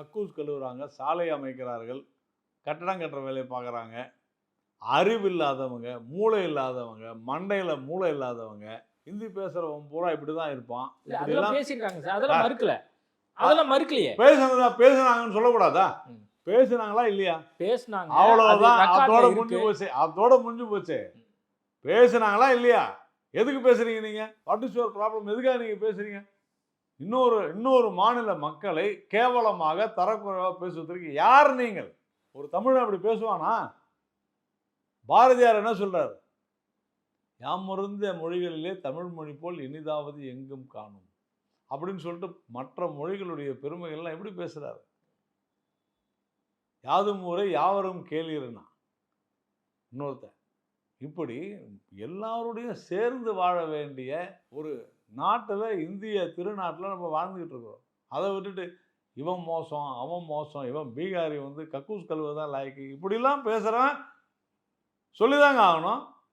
கக்கூஸ் கழுவுறாங்க சாலை அமைக்கிறார்கள் கட்டடம் கட்டுற வேலையை பார்க்குறாங்க. அறிவு இல்லாதவங்க மூளை இல்லாதவங்க மண்டையில் மூளை இல்லாதவங்க ஹிந்தி பேசுகிறவன் பூரா இப்படி தான் இருப்பான் எல்லாம் பேசியிருக்காங்க சார். அதெல்லாம் மறுக்கல. அதெல்லாம் மறுக்கலையே. பேசுனதா பேசுனாங்கன்னு சொல்லக்கூடாதா. பேசுனாங்களா இல்லையா? பேசுனாங்க. ல அதோட. முடிஞ்சு போச்சு. அதோட முடிஞ்சு போச்சு. பேசுனாங்களா இல்லையா? எதுக்கு பேசுறீங்க நீங்க? வாட் இஸ் யுவர் ப்ராப்ளம் எதுக்காக நீங்க பேசுறீங்க? இன்னொரு இன்னொரு மாநில மக்களை கேவலமாக தரக்குறைவாக பேசுவதற்கு யார் நீங்கள்? ஒரு தமிழன் அப்படி பேசுவானா? பாரதியார் என்ன சொல்றாரு? யாமருந்த மொழிகளிலே தமிழ் மொழி போல் இனிதாவது எங்கும் காணும். அப்படின்னு சொல்லிட்டு மற்ற மொழிகளுடைய பெருமைகள்லாம் எப்படி பேசுறாரு? யாதும் ஊரை யாவரும் கேளீர்னா இன்னொருத்தன் இப்படி எல்லாருடையும் சேர்ந்து வாழ வேண்டிய ஒரு நாட்டில் இந்திய திருநாட்டில் நம்ம வாழ்ந்துக்கிட்டு இருக்கிறோம். அதை விட்டுட்டு இவன் மோசம் அவன் மோசம் இவன் பீகாரி வந்து கக்கூஸ் கழுவு தான் லாய்க்கு. இப்படிலாம் பேசுகிறவன் சொல்லிதாங்க ஆகணும்.